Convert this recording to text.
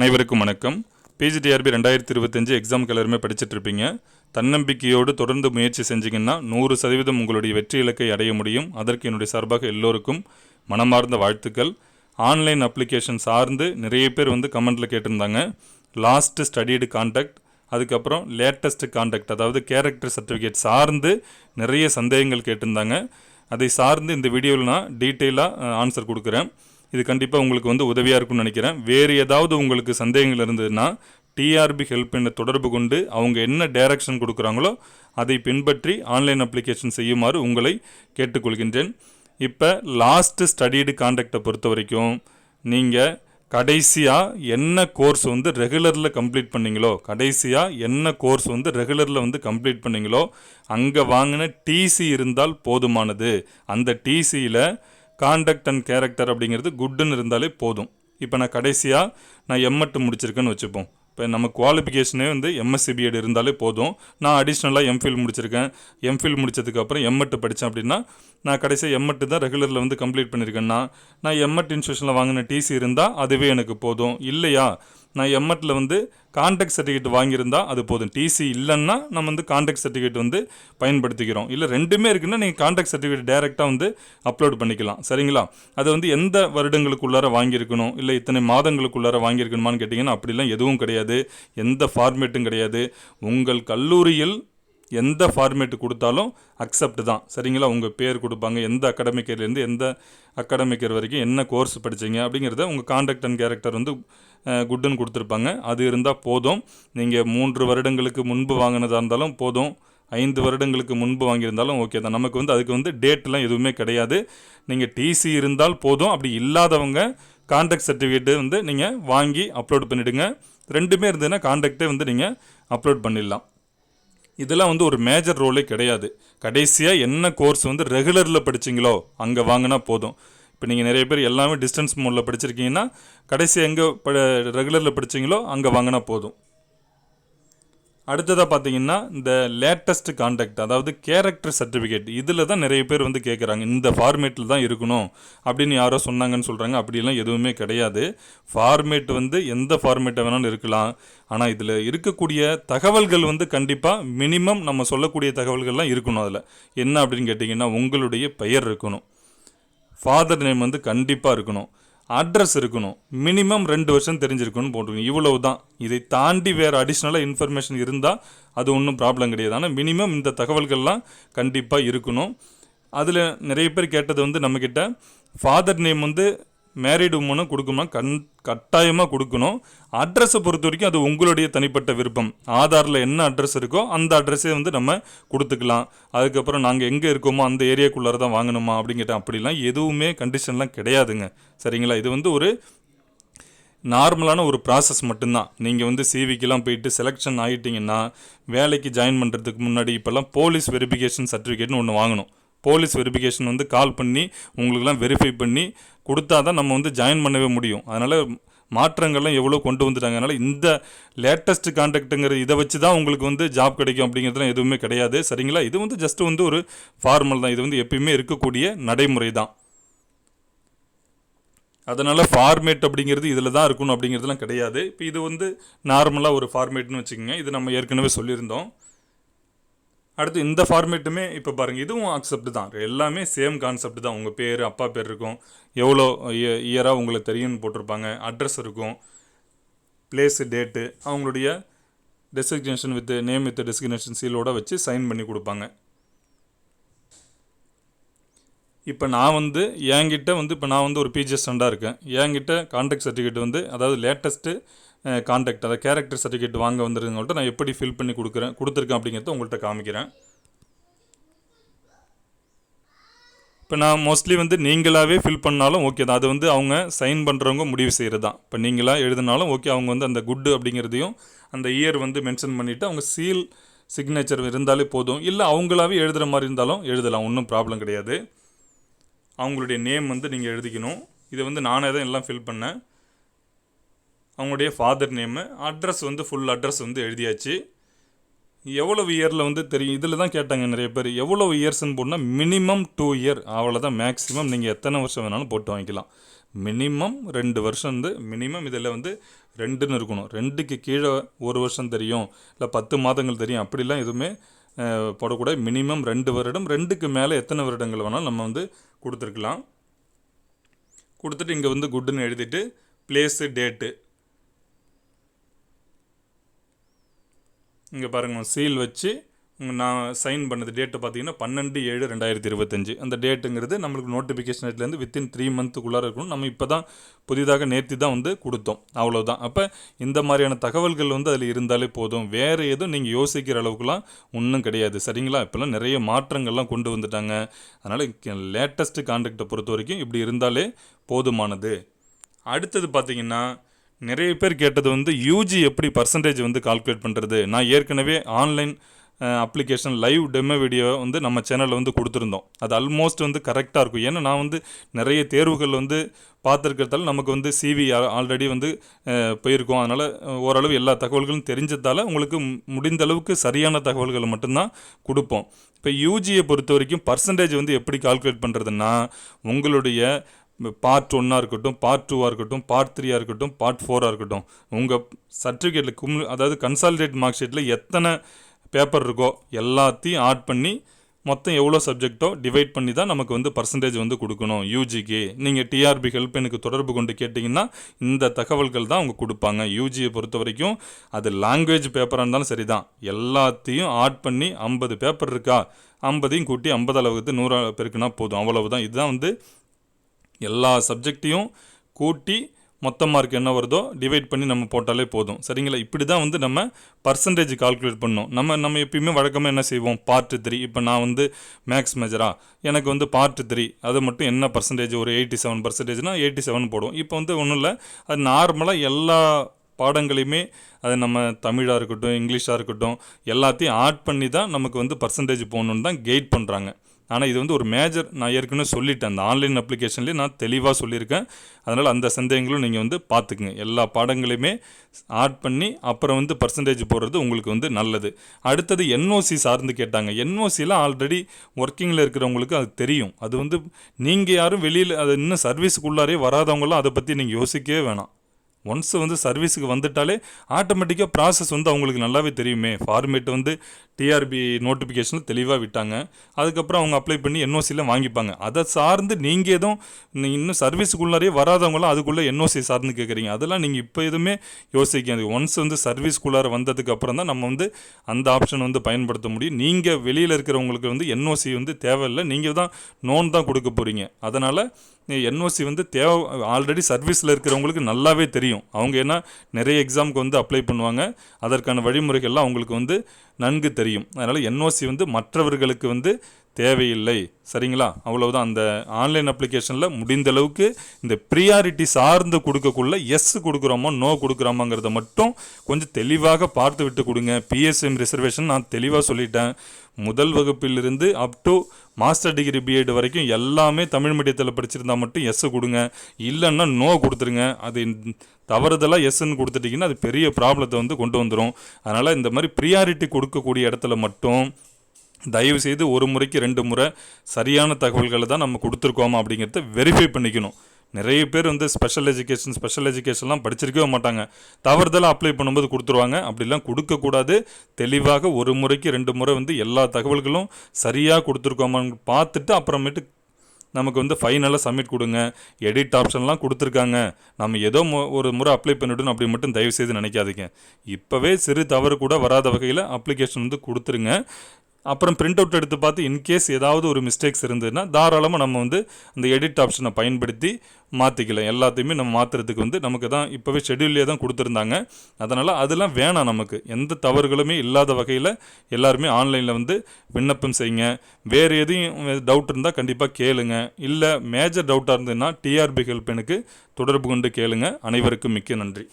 அனைவருக்கும் வணக்கம். பிஜிடிஆர்பி ரெண்டாயிரத்தி இருபத்தஞ்சு எக்ஸாம்க்கு எல்லாருமே படிச்சுட்டு இருப்பீங்க தன்னம்பிக்கையோடு தொடர்ந்து முயற்சி செஞ்சீங்கன்னா நூறு சதவீதம் உங்களுடைய வெற்றி இலக்கை அடைய முடியும். அதற்கு என்னுடைய சார்பாக எல்லோருக்கும் மனமார்ந்த வாழ்த்துக்கள். ஆன்லைன் அப்ளிகேஷன் சார்ந்து நிறைய பேர் வந்து கமெண்ட்டில் கேட்டிருந்தாங்க. லாஸ்ட்டு ஸ்டடீடு கான்டாக்ட் அதுக்கப்புறம் லேட்டஸ்ட் கான்டாக்ட் அதாவது கேரக்டர் சர்டிஃபிகேட் சார்ந்து நிறைய சந்தேகங்கள் கேட்டிருந்தாங்க. அதை சார்ந்து இந்த வீடியோவில் நான் டீட்டெயிலாக ஆன்சர் கொடுக்குறேன். இது கண்டிப்பாக உங்களுக்கு வந்து உதவியாக இருக்கும்னு நினைக்கிறேன். வேறு ஏதாவது உங்களுக்கு சந்தேகங்கள் இருந்ததுன்னா டிஆர்பி ஹெல்ப் என்ன தொடர்பு கொண்டு அவங்க என்ன டைரக்ஷன் கொடுக்குறாங்களோ அதை பின்பற்றி ஆன்லைன் அப்ளிகேஷன் செய்யுமாறு உங்களை கேட்டுக்கொள்கின்றேன். இப்போ லாஸ்ட்டு ஸ்டடீடு காண்டாக்டை பொறுத்த வரைக்கும் நீங்கள் கடைசியாக என்ன கோர்ஸ் வந்து ரெகுலரில் கம்ப்ளீட் பண்ணீங்களோ கடைசியாக என்ன கோர்ஸ் வந்து ரெகுலரில் வந்து கம்ப்ளீட் பண்ணீங்களோ அங்கே வாங்கின டிசி இருந்தால் போதுமானது. அந்த டிசியில் காண்டக்ட் அண்ட் கேரக்டர் அப்படிங்கிறது குட்டுன்னு இருந்தாலே போதும். இப்போ நான் கடைசியாக நான் எம்எட்டு முடிச்சிருக்கேன்னு வச்சுப்போம். இப்போ நம்ம குவாலிஃபிகேஷனே வந்து எம்எஸ்சி பிஎட் இருந்தாலே போதும். நான் அடிஷ்னலாக எம்ஃபில் முடிச்சிருக்கேன். எம்ஃபில் முடிச்சதுக்கப்புறம் எம்எட்டு படித்தேன் அப்படின்னா நான் கடைசியாக எம்எட்டு தான் ரெகுலரில் வந்து கம்ப்ளீட் பண்ணியிருக்கேன்னா நான் எம்எட் இன்ஸ்டியூஷனில் வாங்கின டிசி இருந்தால் அதுவே எனக்கு போதும். இல்லையா? நான் எம்எட்டில் வந்து கான்டாக்ட் சர்டிஃபிகேட் வாங்கியிருந்தால் அது போதும். டிசி இல்லைன்னா நம்ம வந்து கான்டாக்ட் சர்டிஃபிகேட் வந்து பயன்படுத்திக்கிறோம். இல்லை ரெண்டுமே இருக்குன்னா நீங்கள் கான்டாக்ட் சர்டிஃபிகேட் டைரெக்டாக வந்து அப்லோட் பண்ணிக்கலாம். சரிங்களா? அது வந்து எந்த வருடங்களுக்குள்ளார வாங்கியிருக்கணும்? இல்லை இத்தனை மாதங்களுக்குள்ளார வாங்கியிருக்கணுமான்னு கேட்டிங்கன்னா அப்படிலாம் எதுவும் கிடையாது. எந்த ஃபார்மேட்டும் கிடையாது. உங்கள் கல்லூரியில் எந்த ஃபார்மேட் கொடுத்தாலும் அக்செப்ட் தான். சரிங்களா? உங்கள் பேர் கொடுப்பாங்க. எந்த அகாடமிக்கர்லேருந்து எந்த அகாடமிக்கர் வரைக்கும் என்ன கோர்ஸ் படிச்சீங்க அப்படிங்கிறத உங்கள் காண்டக்ட் அண்ட் கேரக்டர் வந்து குட்டுன்னு கொடுத்துருப்பாங்க. அது இருந்தால் போதும். நீங்கள் மூன்று வருடங்களுக்கு முன்பு வாங்கினதாக இருந்தாலும் போதும். ஐந்து வருடங்களுக்கு முன்பு வாங்கியிருந்தாலும் ஓகே தான். நமக்கு வந்து அதுக்கு வந்து டேட்லாம் எதுவுமே கிடையாது. நீங்கள் டிசி இருந்தால் போதும். அப்படி இல்லாதவங்க கான்டாக்ட் சர்டிஃபிகேட்டு வந்து நீங்கள் வாங்கி அப்லோட் பண்ணிவிடுங்க ரெண்டுமே இருந்ததுன்னா கான்டாக்டே வந்து நீங்கள் அப்லோட் பண்ணிடலாம். இதெல்லாம் வந்து ஒரு மேஜர் ரோலே கிடையாது. கடைசியாக என்ன கோர்ஸ் வந்து ரெகுலரில் படிச்சீங்களோ அங்கே வாங்கினா போதும். இப்போ நீங்கள் நிறைய பேர் எல்லாமே டிஸ்டன்ஸ் மோடில் படிச்சிருக்கீங்கன்னா கடைசி எங்கே ப ரெகுலரில் படிச்சீங்களோ அங்கே வாங்கினா போதும். அடுத்ததாக பார்த்தீங்கன்னா இந்த லேட்டஸ்ட் காண்டாக்ட் அதாவது கேரக்டர் சர்டிஃபிகேட் இதில் தான் நிறைய பேர் வந்து கேட்குறாங்க இந்த ஃபார்மேட்டில் தான் இருக்கணும் அப்படின்னு யாரோ சொன்னாங்கன்னு சொல்கிறாங்க அப்படிலாம் எதுவுமே கிடையாது. ஃபார்மேட் வந்து எந்த ஃபார்மேட்டை வேணாலும் இருக்கலாம். ஆனால் இதில் இருக்கக்கூடிய தகவல்கள் வந்து கண்டிப்பாக மினிமம் நம்ம சொல்லக்கூடிய தகவல்கள்லாம் இருக்கணும் அதில். என்ன அப்படின்னு கேட்டிங்கன்னா உங்களுடைய பெயர் இருக்கணும். ஃபாதர் நேம் வந்து கண்டிப்பாக இருக்கணும். அட்ரஸ் இருக்கணும். மினிமம் ரெண்டு வருஷம் தெரிஞ்சிருக்கணும்னு போட்டுருங்க இவ்வளவு தான் இதை தாண்டி வேறு அடிஷ்னலாக இன்ஃபர்மேஷன் இருந்தால் அது ஒன்றும் ப்ராப்ளம் கிடையாது. ஆனால் மினிமம் இந்த தகவல்கள்லாம் கண்டிப்பாக இருக்கணும். அதில் நிறைய பேர் கேட்டது வந்து நம்மக்கிட்ட ஃபாதர் நேம் வந்து மேரிடு உமனும் கொடுக்கணும்னா கண் கட்டாயமாக கொடுக்கணும். அட்ரஸை பொறுத்த வரைக்கும் அது உங்களுடைய தனிப்பட்ட விருப்பம். ஆதாரில் என்ன அட்ரஸ் இருக்கோ அந்த அட்ரஸே வந்து நம்ம கொடுத்துக்கலாம். அதுக்கப்புறம் நாங்கள் எங்கே இருக்கோமோ அந்த ஏரியாக்குள்ளார தான் வாங்கணுமா அப்படிங்கிட்ட அப்படிலாம் எதுவுமே கண்டிஷன்லாம் கிடையாதுங்க. சரிங்களா? இது வந்து ஒரு நார்மலான ஒரு ப்ராசஸ் மட்டும்தான். நீங்கள் வந்து சிவிக்கெலாம் போயிட்டு செலெக்ஷன் ஆகிட்டிங்கன்னா வேலைக்கு ஜாயின் பண்ணுறதுக்கு முன்னாடி இப்போல்லாம் போலீஸ் வெரிஃபிகேஷன் சர்டிஃபிகேட்னு ஒன்று வாங்கணும். போலீஸ் வெரிஃபிகேஷன் வந்து கால் பண்ணி உங்களுக்குலாம் வெரிஃபை பண்ணி கொடுத்தா தான் நம்ம வந்து ஜாயின் பண்ணவே முடியும். அதனால் மாற்றங்கள்லாம் எவ்வளோ கொண்டு வந்துட்டாங்க. அதனால் இந்த லேட்டஸ்ட் கான்டாக்ட்டுங்கிற இதை வச்சு தான் உங்களுக்கு வந்து ஜாப் கிடைக்கும் அப்படிங்கிறதுலாம் எதுவுமே கிடையாது. சரிங்களா? இது வந்து ஜஸ்ட் வந்து ஒரு ஃபார்மல் தான். இது வந்து எப்பயுமே இருக்கக்கூடிய நடைமுறை தான். அதனால் ஃபார்மேட் அப்படிங்கிறது இதில் தான் இருக்கணும் அப்படிங்கிறதுலாம் கிடையாது. இப்போ இது வந்து நார்மலாக ஒரு ஃபார்மேட்னு வச்சுக்கோங்க. இது நம்ம ஏற்கனவே சொல்லியிருந்தோம். அடுத்து இந்த ஃபார்மேட்டுமே இப்போ பாருங்கள் இதுவும் அக்செப்ட் தான். எல்லாமே சேம் கான்செப்ட் தான். உங்கள் பேர் அப்பா பேர் இருக்கும். எவ்வளோ இயராக உங்களுக்கு தெரியும்னு போட்டிருப்பாங்க. அட்ரஸ் இருக்கும். பிளேஸு டேட்டு அவங்களுடைய designation with name with designation சீலோட வச்சு சைன் பண்ணி கொடுப்பாங்க. இப்போ நான் வந்து என்கிட்ட வந்து இப்போ நான் வந்து ஒரு பிஜி ஸ்டண்டாக இருக்கேன். என்கிட்ட கான்டாக்ட் சர்டிஃபிகேட் வந்து அதாவது லேட்டஸ்ட்டு கான்டாக்ட் அதாவது கேரக்டர் சர்டிஃபிகேட் வாங்க வந்துருங்கள்ட்ட நான் எப்படி ஃபில் பண்ணி கொடுக்குறேன் கொடுத்துருக்கேன் அப்படிங்கிறத உங்கள்கிட்ட காமிக்கிறேன். இப்போ நான் மோஸ்ட்லி வந்து நீங்களாகவே ஃபில் பண்ணாலும் ஓகே தான். அது வந்து அவங்க சைன் பண்ணுறவங்க முடிவு செய்கிறது தான் இப்போ நீங்களாக எழுதினாலும் ஓகே அவங்க வந்து அந்த குட்டு அப்படிங்கிறதையும் அந்த இயர் வந்து மென்ஷன் பண்ணிவிட்டு அவங்க சீல் சிக்னேச்சர் இருந்தாலே போதும். இல்லை அவங்களாவே எழுதுகிற மாதிரி இருந்தாலும் எழுதலாம் ஒன்றும் ப்ராப்ளம் கிடையாது. அவங்களுடைய நேம் வந்து நீங்கள் எழுதிக்கணும். இதை வந்து நானே தான் எல்லாம் ஃபில் பண்ணேன். அவங்களுடைய ஃபாதர் நேமு அட்ரஸ் வந்து ஃபுல் அட்ரஸ் வந்து எழுதியாச்சு. எவ்வளவு இயரில் வந்து தெரியும் இதில் தான் கேட்டாங்க நிறைய பேர் எவ்வளவு இயர்ஸ்னு போனால் மினிமம் டூ இயர் அவ்வளோதான் மேக்ஸிமம் நீங்கள் எத்தனை வருஷம் வேணாலும் போட்டு வாங்கிக்கலாம். மினிமம் ரெண்டு வருஷம் வந்து மினிமம் இதில் வந்து ரெண்டுன்னு இருக்கணும். ரெண்டுக்கு கீழே ஒரு வருஷம் தெரியும் இல்லை பத்து மாதங்கள் தெரியும் அப்படிலாம் எதுவுமே போடக்கூடாது. மினிமம் ரெண்டு வருடம் ரெண்டுக்கு மேலே எத்தனை வருடங்கள் வேணாலும் நம்ம வந்து கொடுத்துருக்கலாம். கொடுத்துட்டு இங்கே வந்து குட்டுன்னு எழுதிட்டு பிளேஸு டேட்டு இங்கே பாருங்கள் சீல் வச்சு நான் சைன் பண்ணது டேட்டு பார்த்தீங்கன்னா பன்னெண்டு ஏழு ரெண்டாயிரத்தி இருபத்தஞ்சு. அந்த டேட்டுங்கிறது நம்மளுக்கு நோட்டிஃபிகேஷன் நோட்டிஃபிகேஷன்லேருந்து வித்தின் த்ரீ மந்த்துக்குள்ளார இருக்கணும். நம்ம இப்போ தான் புதிதாக நேர்த்தி தான் வந்து கொடுத்தோம். அவ்வளோதான் அப்போ இந்த மாதிரியான தகவல்கள் வந்து அதில் இருந்தாலே போதும். வேறு எதுவும் நீங்கள் யோசிக்கிற அளவுக்குலாம் ஒன்றும் கிடையாது. சரிங்களா? இப்போல்லாம் நிறைய மாற்றங்கள்லாம் கொண்டு வந்துட்டாங்க. அதனால் லேட்டஸ்ட்டு கான்டாக்டை பொறுத்த வரைக்கும் இப்படி இருந்தாலே போதுமானது. அடுத்தது பார்த்தீங்கன்னா நிறைய பேர் கேட்டது வந்து யூஜி எப்படி பர்சன்டேஜ் வந்து கால்குலேட் பண்ணுறது நான் ஏற்கனவே online application live demo video வந்து நம்ம சேனலில் வந்து கொடுத்துருந்தோம். அது ஆல்மோஸ்ட் வந்து கரெக்டாக இருக்கும். ஏன்னா நான் வந்து நிறைய தேர்வுகள் வந்து பார்த்துருக்கிறதால நமக்கு வந்து சிவி ஆல்ரெடி வந்து போயிருக்கோம். அதனால் ஓரளவு எல்லா தகவல்களும் தெரிஞ்சதால் உங்களுக்கு முடிந்த அளவுக்கு சரியான தகவல்களை மட்டும்தான் கொடுப்போம். இப்போ யூஜியை பொறுத்த வரைக்கும் பர்சன்டேஜ் வந்து எப்படி கால்குலேட் பண்ணுறதுன்னா உங்களுடைய பார்ட் ஒன்னாக இருக்கட்டும் பார்ட் டூவாக இருக்கட்டும் பார்ட் த்ரீயாக இருக்கட்டும் பார்ட் ஃபோராக இருக்கட்டும் உங்கள் சர்டிஃபிகேட்டில் கும் அதாவது கன்சாலிடேட் மார்க் ஷீட்டில் எத்தனை பேப்பர் இருக்கோ எல்லாத்தையும் ஆட் பண்ணி மொத்தம் எவ்வளோ சப்ஜெக்ட்டோ டிவைட் பண்ணி தான் நமக்கு வந்து பர்சன்டேஜ் வந்து கொடுக்கணும். யூஜிக்கு நீங்கள் டிஆர்பி ஹெல்ப் எனக்கு தொடர்பு கொண்டு கேட்டிங்கன்னா இந்த தகவல்கள் தான் அவங்க கொடுப்பாங்க. யூஜியை பொறுத்த வரைக்கும் அது லாங்குவேஜ் பேப்பராக இருந்தாலும் சரி தான் எல்லாத்தையும் ஆட் பண்ணி ஐம்பது பேப்பர் இருக்கா? ஐம்பதையும் கூட்டி ஐம்பது அளவுக்கு நூறு பெருக்குனா போதும். அவ்வளவுதான். இதுதான் வந்து எல்லா சப்ஜெக்டையும் கூட்டி மொத்த மார்க் என்ன வருதோ டிவைட் பண்ணி நம்ம போட்டாலே போதும். சரிங்களா? இப்படி தான் வந்து நம்ம பர்சன்டேஜ் கால்குலேட் பண்ணோம் நம்ம நம்ம எப்பயுமே வழக்கமாக என்ன செய்வோம்? பார்ட் த்ரீ இப்போ நான் வந்து மேக்ஸ் மேஜரா எனக்கு வந்து பார்ட் த்ரீ அது மட்டும் என்ன பர்சன்டேஜ் ஒரு எயிட்டி செவன் பர்சன்டேஜ்னா எயிட்டி செவன் போடுவோம். இப்போ வந்து ஒன்றும் இல்லை. அது நார்மலாக எல்லா பாடங்களையுமே அது நம்ம தமிழாக இருக்கட்டும் இங்கிலீஷாக இருக்கட்டும் எல்லாத்தையும் ஆட் பண்ணி தான் நமக்கு வந்து பர்சன்டேஜ் போகணுன்னு தான் கெயிட் பண்ணுறாங்க ஆனால் இது வந்து ஒரு மேஜர் நான் ஏற்கனவே சொல்லிட்டேன். அந்த ஆன்லைன் அப்ளிகேஷன்லேயே நான் தெளிவாக சொல்லியிருக்கேன். அதனால் அந்த சந்தேகங்களும் நீங்கள் வந்து பார்த்துக்குங்க எல்லா பாடங்களையுமே ஆட் பண்ணி அப்புறம் வந்து பர்சன்டேஜ் போடுறது உங்களுக்கு வந்து நல்லது. அடுத்தது என்ஓசி சார்ந்து கேட்டாங்க. என்ஓசிலாம் ஆல்ரெடி ஒர்க்கிங்கில் இருக்கிறவங்களுக்கு அது தெரியும். அது வந்து நீங்கள் யாரும் வெளியில் அது இன்னும் சர்வீஸுக்குள்ளாரே வராதவங்களாம் அதை பற்றி நீங்கள் யோசிக்கவே வேணாம். ஒன்ஸ் வந்து சர்வீஸுக்கு வந்துட்டாலே ஆட்டோமேட்டிக்காக ப்ராசஸ் வந்து அவங்களுக்கு நல்லாவே தெரியுமே. ஃபார்மேட் வந்து டிஆர்பி நோட்டிஃபிகேஷனில் தெளிவாக விட்டாங்க. அதுக்கப்புறம் அவங்க அப்ளை பண்ணி என்ஓசியில் வாங்கிப்பாங்க. அதை சார்ந்து நீங்கள் எதுவும் இன்னும் சர்வீஸுக்குள்ளாரே வராதவங்களாம் அதுக்குள்ளே என்ஓசி சார்ந்து கேட்குறீங்க. அதெல்லாம் நீங்கள் இப்போ எதுவுமே யோசிக்காது. ஒன்ஸ் வந்து சர்வீஸ்குள்ளார வந்ததுக்கப்புறம் தான் நம்ம வந்து அந்த ஆப்ஷன் வந்து பயன்படுத்த முடியும். நீங்கள் வெளியில் இருக்கிறவங்களுக்கு வந்து என்ஓசி வந்து தேவையில்லை. நீங்கள் தான் நோன் தான் கொடுக்க போகிறீங்க அதனால் என்ஓசி வந்து தேவை ஆல்ரெடி சர்வீஸில் இருக்கிறவங்களுக்கு நல்லாவே தெரியும். அவங்க ஏன்னா நிறைய எக்ஸாமுக்கு வந்து அப்ளை பண்ணுவாங்க. அதற்கான வழிமுறைகள்லாம் அவங்களுக்கு வந்து நன்கு தெரியும். அதனால் என்ஓசி வந்து மற்றவர்களுக்கு வந்து தேவையில்லை. சரிங்களா? அவ்வளவுதான். அந்த ஆன்லைன் அப்ளிகேஷனில் முடிந்த அளவுக்கு இந்த ப்ரியாரிட்டி சார்ந்து கொடுக்கக்குள்ள எஸ் கொடுக்குறோமோ நோ கொடுக்குறோமாங்கிறத மட்டும் கொஞ்சம் தெளிவாக பார்த்து விட்டு கொடுங்க. பிஎஸ்எம் ரிசர்வேஷன் நான் தெளிவாக சொல்லிட்டேன். முதல் வகுப்பிலிருந்து up to master degree BEd வரைக்கும் எல்லாமே தமிழ் மீடியத்தில் படிச்சிருந்தா மட்டும் எஸ் கொடுங்க. இல்லைன்னா நோ கொடுத்துருங்க. அது தவறுதலாக எஸ்ன்னு கொடுத்துட்டிங்கன்னா அது பெரிய ப்ராப்ளத்தை வந்து கொண்டு வந்துடும் அதனால் இந்த மாதிரி ப்ரியாரிட்டி கொடுக்கக்கூடிய இடத்துல மட்டும் தயவுசெய்து ஒரு முறைக்கு ரெண்டு முறை சரியான தகவல்களை தான் நம்ம கொடுத்துருக்கோமா அப்படிங்கிறத வெரிஃபை பண்ணிக்கணும். நிறைய பேர் வந்து ஸ்பெஷல் எஜுகேஷன் ஸ்பெஷல் எஜுகேஷன்லாம் படிச்சிருக்கவே மாட்டாங்க. தவறுதலாக அப்ளை பண்ணும்போது கொடுத்துருவாங்க. அப்படிலாம் கொடுக்கக்கூடாது. தெளிவாக ஒரு முறைக்கு ரெண்டு முறை வந்து எல்லா தகவல்களும் சரியாக கொடுத்துருக்கோமான்னு பார்த்துட்டு அப்புறமேட்டு நமக்கு வந்து ஃபைனலாக சப்மிட் கொடுங்க. எடிட் ஆப்ஷன்லாம் கொடுத்துருக்காங்க. நம்ம ஏதோ ஒரு முறை அப்ளை பண்ணிவிடணும் அப்படி மட்டும் தயவு செய்து நினைக்காதீங்க. இப்போவே சிறு தவறு கூட வராத வகையில் அப்ளிகேஷன் வந்து கொடுத்துருங்க. அப்புறம் பிரிண்ட் அவுட் எடுத்து பார்த்து இன்கேஸ் ஏதாவது ஒரு மிஸ்டேக்ஸ் இருந்ததுன்னா தாராளமாக நம்ம வந்து அந்த எடிட் ஆப்ஷனை பயன்படுத்தி மாற்றிக்கலாம் எல்லாத்தையுமே நம்ம மாற்றுறதுக்கு வந்து நமக்கு தான் இப்போவே ஷெட்யூல்லே தான் கொடுத்துருந்தாங்க. அதனால் அதெல்லாம் வேணாம் நமக்கு. எந்த தவறுகளுமே இல்லாத வகையில் எல்லாருமே ஆன்லைனில் வந்து விண்ணப்பம் செய்யுங்க. வேறு எதையும் டவுட் இருந்தால் கண்டிப்பாக கேளுங்க. இல்லை மேஜர் டவுட்டாக இருந்ததுன்னா டிஆர்பி ஹெல்ப் எனக்கு தொடர்பு கொண்டு கேளுங்க. அனைவருக்கும் மிக்க நன்றி.